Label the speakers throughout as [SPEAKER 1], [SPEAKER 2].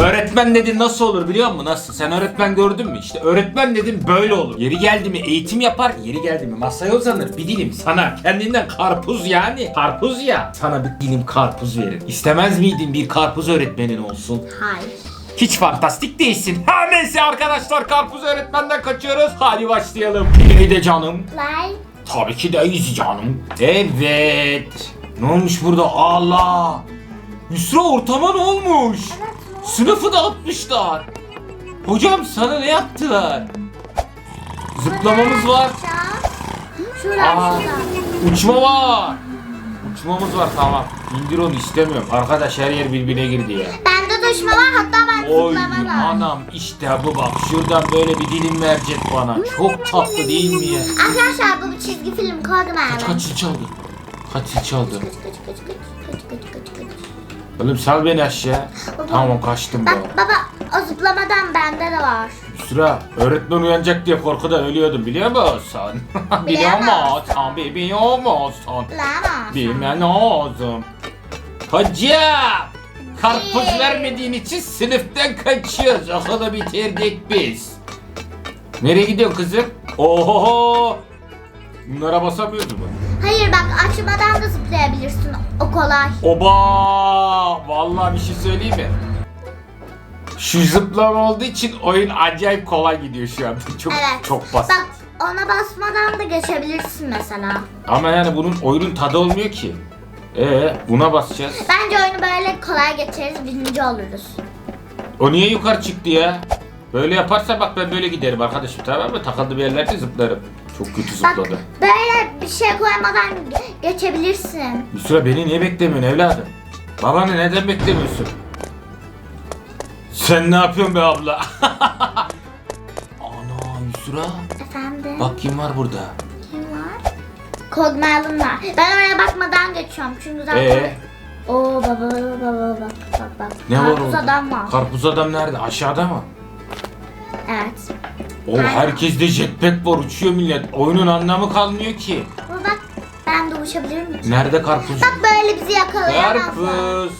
[SPEAKER 1] Öğretmen dedin nasıl olur biliyor musun? Nasıl? Sen öğretmen gördün mü? İşte öğretmen dedim böyle olur. Yeri geldi mi eğitim yapar, yeri geldi mi masaya uzanır. Bir dilim sana kendinden karpuz yani. Karpuz ya. Sana bir dilim karpuz verir. İstemez miydin bir karpuz öğretmenin olsun?
[SPEAKER 2] Hayır.
[SPEAKER 1] Hiç fantastik değilsin. Ha neyse arkadaşlar karpuz öğretmenden kaçıyoruz. Hadi başlayalım. Neydi canım?
[SPEAKER 2] Like.
[SPEAKER 1] Tabii ki de easy canım. Evet. Ne olmuş burada? Allah. Yusra ortama ne olmuş? Sınıfı dağıtmışlar. Hocam sana ne yaptılar? Zıplamamız var. Aa,
[SPEAKER 2] şurada.
[SPEAKER 1] uçma var. Uçmamız var tamam. İndir onu istemiyorum. Arkadaş her yer birbirine girdi ya.
[SPEAKER 2] Bende de uçma var hatta ben
[SPEAKER 1] Oy
[SPEAKER 2] zıplama var.
[SPEAKER 1] anam işte bu bak şuradan böyle bir dilim verecek bana. Çok tatlı değil mi ya?
[SPEAKER 2] Arkadaşlar bu bir çizgi film koydum abi.
[SPEAKER 1] kaç zil çaldı? Kaç çaldı?
[SPEAKER 2] Kaç kaç kaç kaç kaç kaç kaç kaç.
[SPEAKER 1] Oğlum sal beni aşağı.
[SPEAKER 2] Baba.
[SPEAKER 1] Tamam kaçtım.
[SPEAKER 2] Bak baba o zıplamadan bende de var.
[SPEAKER 1] Sıra öğretmen uyanacak diye korkudan ölüyordum biliyor musun? biliyor musun? Biliyor musun?
[SPEAKER 2] Lama.
[SPEAKER 1] Bilmem lazım. Hocam! Karpuz vermediğin için sınıftan kaçıyoruz. Okulu bitirdik biz. Nereye gidiyorsun kızım? Oho! Bunlara basamıyordu mu?
[SPEAKER 2] Hayır bak açmadan da zıplayabilirsin. O kolay.
[SPEAKER 1] Oba! Vallahi bir şey söyleyeyim mi? Şu zıplama olduğu için oyun acayip kolay gidiyor şu anda. Çok
[SPEAKER 2] Evet.
[SPEAKER 1] çok basit.
[SPEAKER 2] Bak ona basmadan da geçebilirsin mesela.
[SPEAKER 1] Ama yani bunun oyunun tadı olmuyor ki. Ee, buna basacağız.
[SPEAKER 2] Bence oyunu böyle kolay geçeriz birinci oluruz.
[SPEAKER 1] O niye yukarı çıktı ya? Böyle yaparsa bak ben böyle giderim arkadaşım tamam mı? Takıldı bir yerlerde zıplarım. Çok kötü
[SPEAKER 2] Bak
[SPEAKER 1] zıpladı.
[SPEAKER 2] böyle bir şey koymadan ge- geçebilirsin.
[SPEAKER 1] Süre beni niye beklemiyorsun evladım? Babanı neden beklemiyorsun? Sen ne yapıyorsun be abla? Ana Yusra.
[SPEAKER 2] Efendim?
[SPEAKER 1] Bak kim var burada?
[SPEAKER 2] Kim var? Kodmayalım var. Ben oraya bakmadan geçiyorum çünkü zaten...
[SPEAKER 1] Ee,
[SPEAKER 2] Oo baba baba baba bak bak bak.
[SPEAKER 1] ne var
[SPEAKER 2] Karpuz
[SPEAKER 1] orada?
[SPEAKER 2] adam var.
[SPEAKER 1] Karpuz adam nerede? Aşağıda mı?
[SPEAKER 2] evet.
[SPEAKER 1] O herkeste jetpack var uçuyor millet. Oyunun anlamı kalmıyor ki.
[SPEAKER 2] Ama bak ben de uçabilir miyim?
[SPEAKER 1] Nerede karpuz?
[SPEAKER 2] Bak böyle bizi yakalayamazlar.
[SPEAKER 1] Karpuz.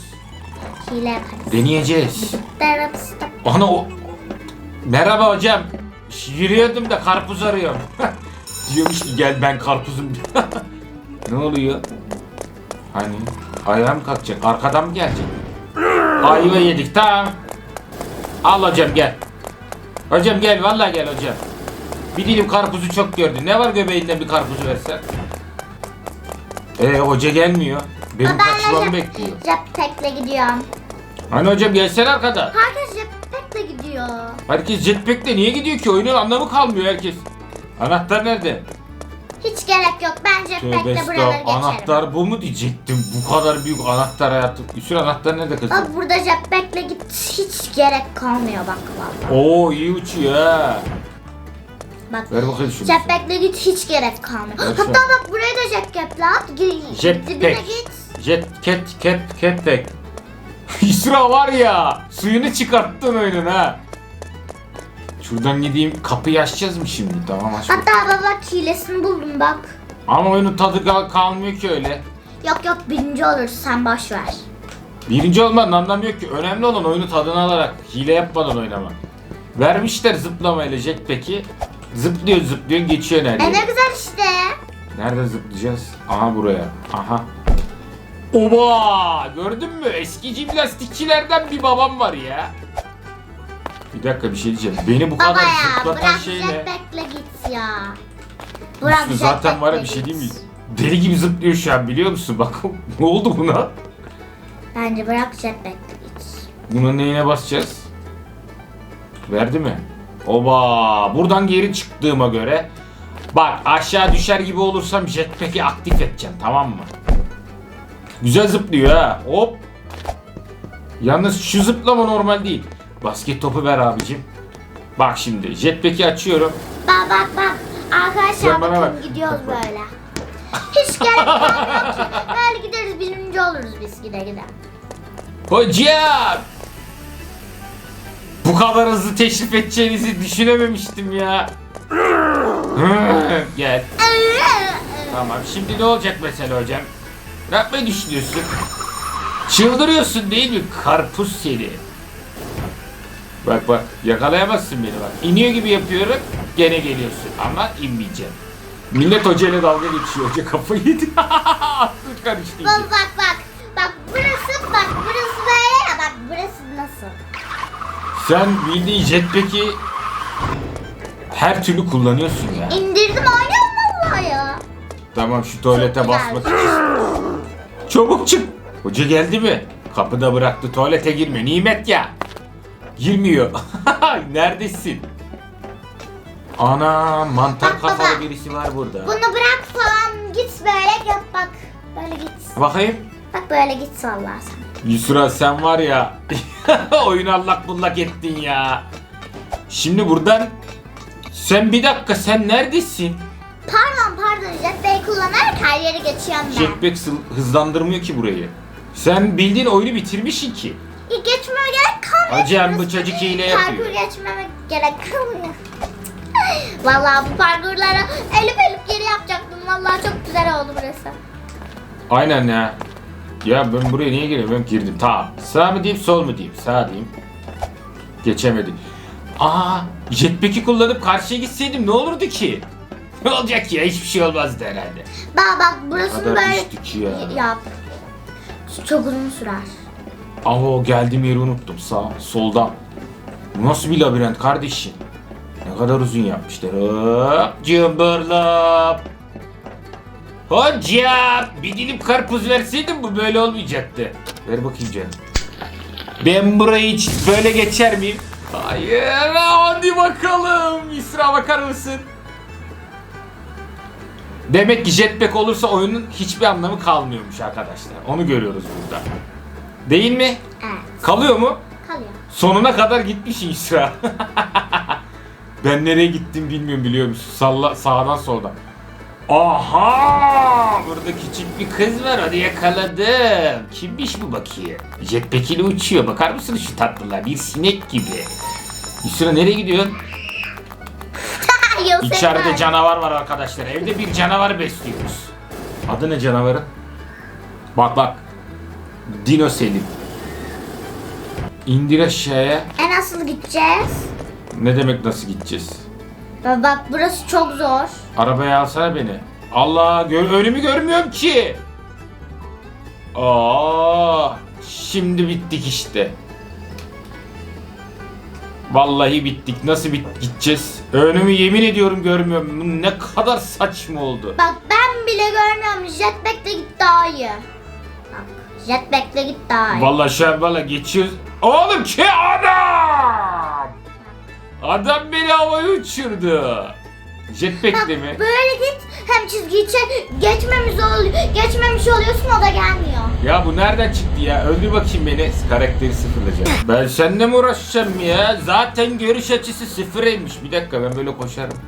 [SPEAKER 2] Hile yaparız.
[SPEAKER 1] Deneyeceğiz. Ana o... Merhaba hocam. Yürüyordum da karpuz arıyorum. Diyormuş ki gel ben karpuzum. ne oluyor? Hani ayağa mı kalkacak? Arkadan mı gelecek? Ayva yedik tamam. Al hocam gel. Hocam gel vallahi gel hocam. Bir dilim karpuzu çok gördün. Ne var göbeğinden bir karpuzu versen? Ee hoca gelmiyor. Benim
[SPEAKER 2] Ben
[SPEAKER 1] kaçmamı bekliyor.
[SPEAKER 2] jetpack'le gidiyorum.
[SPEAKER 1] Hani hocam gelsene arkadan.
[SPEAKER 2] Herkes jetpack'le gidiyor.
[SPEAKER 1] Herkes jetpack'le niye gidiyor ki? Oyunun anlamı kalmıyor herkes. Anahtar nerede?
[SPEAKER 2] Hiç gerek yok. Ben
[SPEAKER 1] Tövbe
[SPEAKER 2] jetpack'le buraları
[SPEAKER 1] estağfurullah.
[SPEAKER 2] geçerim.
[SPEAKER 1] Anahtar bu mu diyecektim. Bu kadar büyük anahtar hayatım. Üstün anahtar nerede kızım?
[SPEAKER 2] Bak burada jetpack'le git hiç gerek kalmıyor bak valla.
[SPEAKER 1] Oo iyi uçuyor ha.
[SPEAKER 2] Bak
[SPEAKER 1] Ver bakayım şunu.
[SPEAKER 2] jetpack'le git hiç gerek kalmıyor.
[SPEAKER 1] Ver
[SPEAKER 2] Hatta
[SPEAKER 1] şunu.
[SPEAKER 2] bak buraya da jetpack'le at. Gi-
[SPEAKER 1] Jetpack.
[SPEAKER 2] Dibine git.
[SPEAKER 1] Jet cat cat catpack. İsra var ya. Suyunu çıkarttın oyunun ha. Şuradan gideyim. Kapıyı açacağız mı şimdi? Tamam aç.
[SPEAKER 2] Hatta baba hilesini buldum bak.
[SPEAKER 1] Ama oyunun tadı kal- kalmıyor ki öyle.
[SPEAKER 2] Yok yok birinci oluruz sen boş ver.
[SPEAKER 1] Birinci olmanın anlamı yok ki. Önemli olan oyunu tadını alarak, hile yapmadan oynamak. Vermişler zıplamayla jetpack'i. Zıplıyor zıplıyor geçiyor
[SPEAKER 2] E ne güzel işte.
[SPEAKER 1] Nerede zıplayacağız? Aha buraya. Aha. Oba! Gördün mü? Eskici plastikçilerden bir babam var ya. Bir dakika bir şey diyeceğim. Beni bu
[SPEAKER 2] Baba
[SPEAKER 1] kadar
[SPEAKER 2] ya
[SPEAKER 1] zıplatan
[SPEAKER 2] bırak
[SPEAKER 1] şey ne?
[SPEAKER 2] jetpack'le git ya. Bırak
[SPEAKER 1] Üstü zaten var ya bir
[SPEAKER 2] jetpack'le
[SPEAKER 1] şey değil mi?
[SPEAKER 2] git.
[SPEAKER 1] Deli gibi zıplıyor şu an biliyor musun? Bak ne oldu buna?
[SPEAKER 2] Bence bırak jetpack'le git.
[SPEAKER 1] Bunun neyine basacağız? Verdi mi? Oba! Buradan geri çıktığıma göre bak aşağı düşer gibi olursam jetpack'i aktif edeceğim tamam mı? Güzel zıplıyor ha. Hop. Yalnız şu zıplama normal değil. Basket topu ver abicim. Bak şimdi jetpack'i açıyorum.
[SPEAKER 2] Bak bak bak. Arkadaşlar
[SPEAKER 1] Sen bana
[SPEAKER 2] bakın
[SPEAKER 1] bak.
[SPEAKER 2] gidiyoruz böyle. Hiç gerek kalmıyor ki. Böyle gideriz birinci oluruz biz gide gide.
[SPEAKER 1] Hocam! Bu kadar hızlı teşrif edeceğinizi düşünememiştim ya. Gel. Tamam şimdi ne olacak mesela hocam? Ne yapmayı düşünüyorsun? Çıldırıyorsun değil mi karpuz seni? Bak bak yakalayamazsın beni bak. İniyor gibi yapıyorum gene geliyorsun ama inmeyeceğim. Millet hoca ile dalga geçiyor. Hoca kafayı yedi. Aklı karıştı. iyice.
[SPEAKER 2] Bak bak bak. Bak burası bak burası böyle ya bak burası nasıl?
[SPEAKER 1] Sen bildiğin jetpack'i her türlü kullanıyorsun ya.
[SPEAKER 2] İndirdim oynuyorum vallahi ya.
[SPEAKER 1] Tamam şu tuvalete basmak için. Çabuk çık. Hoca geldi mi? Kapıda bıraktı tuvalete girme. Nimet ya. Girmiyor. Neredesin? Ana mantar
[SPEAKER 2] Bak baba.
[SPEAKER 1] kafalı birisi var burada.
[SPEAKER 2] Bunu bırak falan git böyle yap bak. Böyle git.
[SPEAKER 1] Bakayım.
[SPEAKER 2] Bak böyle git sallarsan.
[SPEAKER 1] Yusra sen var ya oyun allak bullak ettin ya. Şimdi buradan sen bir dakika sen neredesin?
[SPEAKER 2] Pardon pardon jetpack kullanarak her yere geçiyorum ben.
[SPEAKER 1] Jetpack hızlandırmıyor ki burayı. Sen bildiğin oyunu bitirmişsin ki.
[SPEAKER 2] Kalmıyor.
[SPEAKER 1] Hocam bu çocuk hile
[SPEAKER 2] Parkur
[SPEAKER 1] yapıyor.
[SPEAKER 2] geçmeme gerek kalmıyor. Vallahi bu parkurları elip elip geri yapacaktım. Vallahi çok güzel oldu burası.
[SPEAKER 1] Aynen ya. Ya ben buraya niye giremiyorum? Girdim. Tamam. Sağ mı diyeyim sol mu diyeyim? Sağ diyeyim. Geçemedim. Aa, jetpack'i kullanıp karşıya gitseydim ne olurdu ki? Ne olacak ya? Hiçbir şey olmazdı herhalde.
[SPEAKER 2] Bak bak burasını
[SPEAKER 1] Kadar
[SPEAKER 2] böyle
[SPEAKER 1] düştük ya.
[SPEAKER 2] yap. Çok uzun sürer.
[SPEAKER 1] Aa geldim yeri unuttum. Sağ, soldan. Bu nasıl bir labirent kardeşim? Ne kadar uzun yapmışlar. Hop, cımbırlap. Hocam bir dilim karpuz verseydin bu böyle olmayacaktı. Ver bakayım canım. Ben burayı hiç böyle geçer miyim? Hayır hadi bakalım. İsra bakar mısın? Demek ki jetpack olursa oyunun hiçbir anlamı kalmıyormuş arkadaşlar. Onu görüyoruz burada. Değil mi?
[SPEAKER 2] Evet.
[SPEAKER 1] Kalıyor mu?
[SPEAKER 2] Kalıyor.
[SPEAKER 1] Sonuna kadar gitmiş İsra. ben nereye gittim bilmiyorum biliyor musun? Salla sağdan soldan. Aha! Burada küçük bir kız var hadi yakaladım. Kimmiş bu bakayım? Jetpack ile uçuyor. Bakar mısınız şu tatlılığa? Bir sinek gibi. İsra nereye gidiyorsun?
[SPEAKER 2] Yıl
[SPEAKER 1] İçeride canavar var arkadaşlar. Evde bir canavar besliyoruz. Adı ne canavarın? Bak bak. Dino Selim. İndir aşağıya.
[SPEAKER 2] E nasıl gideceğiz?
[SPEAKER 1] Ne demek nasıl gideceğiz?
[SPEAKER 2] Bak, bak burası çok zor.
[SPEAKER 1] Arabaya alsana beni. Allah gör önümü görmüyorum ki. Aa, şimdi bittik işte. Vallahi bittik. Nasıl bit gideceğiz? Önümü yemin ediyorum görmüyorum. Bu Ne kadar saçma oldu.
[SPEAKER 2] Bak ben bile görmüyorum. Jetpack'le git daha iyi. Jetpack'le git daha iyi.
[SPEAKER 1] Vallahi şu an valla geçiyoruz. Oğlum ki adam! Adam beni havaya uçurdu. Jetpack
[SPEAKER 2] Bak
[SPEAKER 1] de mi?
[SPEAKER 2] böyle git hem çizgiyi çek, geçmemiz oluyor. Geçmemiş oluyorsun o da gelmiyor.
[SPEAKER 1] Ya bu nereden çıktı ya? Öldür bakayım beni. Karakteri sıfırlayacağım. ben seninle mi uğraşacağım ya? Zaten görüş açısı sıfırıymış. Bir dakika ben böyle koşarım.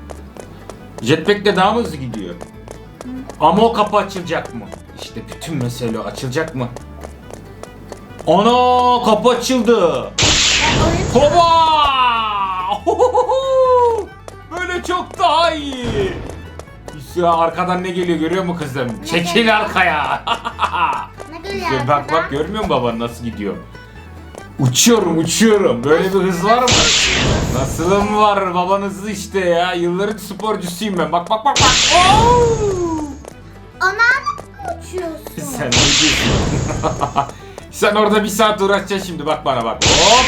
[SPEAKER 1] Jetpack'le daha mı hızlı gidiyor? Ama o kapı açılacak mı? İşte bütün mesele. Açılacak mı? Ana kapı açıldı. Hoba! Böyle çok daha iyi. Ya arkadan ne geliyor görüyor musun kızım?
[SPEAKER 2] Ne
[SPEAKER 1] Çekil
[SPEAKER 2] geliyor?
[SPEAKER 1] arkaya.
[SPEAKER 2] ne geliyor
[SPEAKER 1] İşte bak bak görmüyor musun baban nasıl gidiyor? Uçuyorum uçuyorum. Böyle bir hız var mı? Nasılım var baban hızlı işte ya. Yılların sporcusuyum ben. Bak bak bak bak. Oo!
[SPEAKER 2] Ana mı uçuyorsun?
[SPEAKER 1] Sen ne diyorsun? Sen orada bir saat uğraşacaksın şimdi bak bana bak. Hop.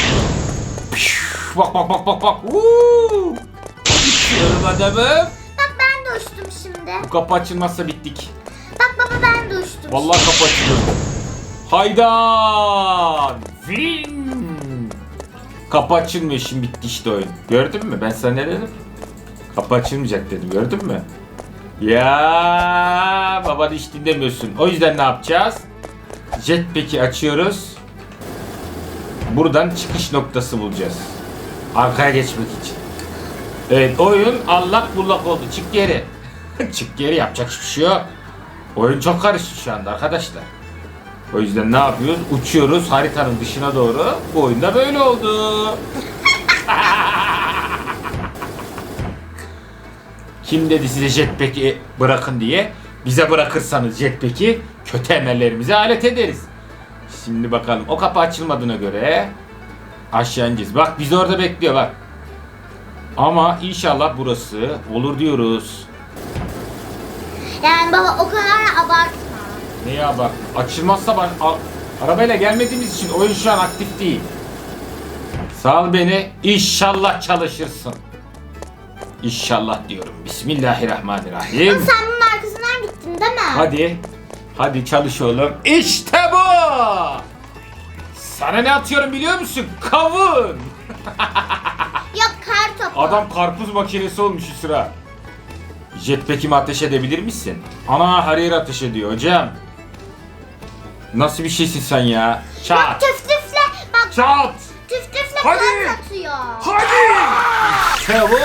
[SPEAKER 1] Pişt, Bak bak bak bak bak. Uuu. Uçuyorum adamım.
[SPEAKER 2] Bak ben de uçtum şimdi.
[SPEAKER 1] Bu kapı açılmazsa bittik.
[SPEAKER 2] Bak baba ben de uçtum.
[SPEAKER 1] Vallahi kapı açılıyor. Hayda! Vin! Kapı açılmıyor şimdi bitti işte oyun. Gördün mü? Ben sana ne dedim? Kapı açılmayacak dedim. Gördün mü? Ya baban hiç dinlemiyorsun. O yüzden ne yapacağız? Jetpack'i açıyoruz. Buradan çıkış noktası bulacağız. Arkaya geçmek için. Evet oyun allak bullak oldu. Çık geri. Çık geri yapacak hiçbir şey yok. Oyun çok karıştı şu anda arkadaşlar. O yüzden ne yapıyoruz? Uçuyoruz haritanın dışına doğru. Bu oyunda böyle oldu. Kim dedi size jetpack'i bırakın diye? Bize bırakırsanız jetpack'i kötü emellerimize alet ederiz. Şimdi bakalım o kapı açılmadığına göre Aşağı ineceğiz. Bak bizi orada bekliyor bak. Ama inşallah burası olur diyoruz.
[SPEAKER 2] Yani baba o kadar abartma.
[SPEAKER 1] Ne ya bak açılmazsa ben a- arabayla gelmediğimiz için oyun şu an aktif değil. Sal beni inşallah çalışırsın. İnşallah diyorum. Bismillahirrahmanirrahim.
[SPEAKER 2] Sen bunun arkasından gittin değil mi?
[SPEAKER 1] Hadi. Hadi çalış oğlum. İşte bu. Sana ne atıyorum biliyor musun? Kavun.
[SPEAKER 2] Yok kar topu.
[SPEAKER 1] Adam karpuz makinesi olmuş sıra. Jetpack'imi ateş edebilir misin? Ana her ateş ediyor hocam. Nasıl bir şeysin sen ya?
[SPEAKER 2] Bak
[SPEAKER 1] Çat.
[SPEAKER 2] tüf tüfle. Bak
[SPEAKER 1] Çat.
[SPEAKER 2] tüf tüfle
[SPEAKER 1] Hadi.
[SPEAKER 2] kar atıyor.
[SPEAKER 1] Hadi. İşte bu.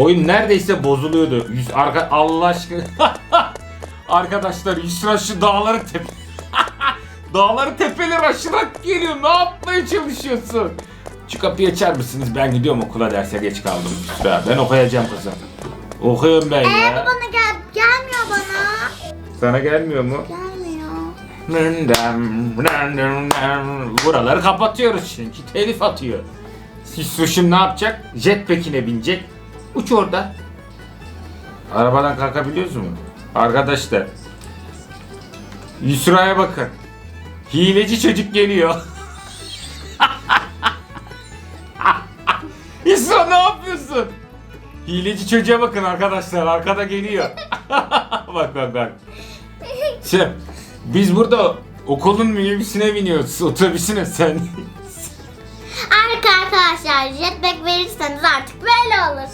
[SPEAKER 1] Oyun neredeyse bozuluyordu. Yüz, arka, Allah aşkına. Arkadaşlar Yusra şu dağları tepe... dağları tepeleri aşarak geliyor. Ne yapmaya çalışıyorsun? Şu kapıyı açar mısınız? Ben gidiyorum okula derse geç kaldım Yusra. Ben okuyacağım kızım. Okuyorum ben
[SPEAKER 2] Ee
[SPEAKER 1] ya.
[SPEAKER 2] bana gel gelmiyor bana.
[SPEAKER 1] Sana gelmiyor mu?
[SPEAKER 2] Gelmiyor.
[SPEAKER 1] Buraları kapatıyoruz çünkü telif atıyor. Sisuşum ne yapacak? Jetpack'ine binecek. Uç orada. Arabadan kalkabiliyoruz mu? Arkadaşlar. Yusra'ya bakın. Hileci çocuk geliyor. Yusra ne yapıyorsun? Hileci çocuğa bakın arkadaşlar. Arkada geliyor. bak bak bak. Şey, biz burada okulun minibüsüne biniyoruz. Otobüsüne sen.
[SPEAKER 2] Arka arkadaşlar jetpack verirseniz artık böyle olur.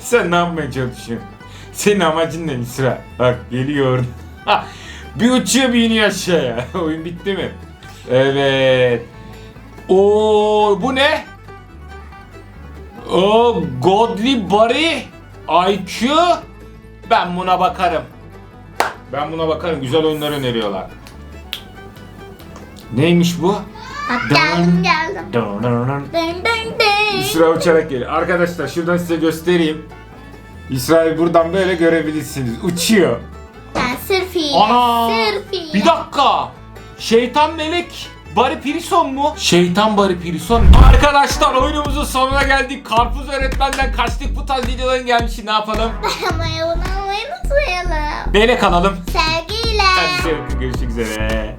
[SPEAKER 1] Sen ne yapmaya çalışıyorsun? Senin amacın ne Misra? Bak geliyor. Ha, bir uçuyor bir iniyor aşağıya. Oyun bitti mi? Evet. Oo bu ne? O Godly Body IQ. Ben buna bakarım. Ben buna bakarım. Güzel oyunlar öneriyorlar. Neymiş bu?
[SPEAKER 2] Bak geldim geldim.
[SPEAKER 1] Dın dın dın.
[SPEAKER 2] Dın dın dın.
[SPEAKER 1] İsrail uçarak geliyor. Arkadaşlar şuradan size göstereyim. İsrail buradan böyle görebilirsiniz. Uçuyor.
[SPEAKER 2] Yani sırf iyi.
[SPEAKER 1] Ana!
[SPEAKER 2] Sırf iyi.
[SPEAKER 1] Bir dakika. Şeytan melek. Barry Pirison mu? Şeytan Barry Pirison. Arkadaşlar oyunumuzun sonuna geldik. Karpuz öğretmenden kaçtık bu tarz videoların gelmişi ne yapalım?
[SPEAKER 2] Ama abone olmayı unutmayalım.
[SPEAKER 1] Neyle kanalım?
[SPEAKER 2] Sevgiyle.
[SPEAKER 1] Hadi görüşmek üzere.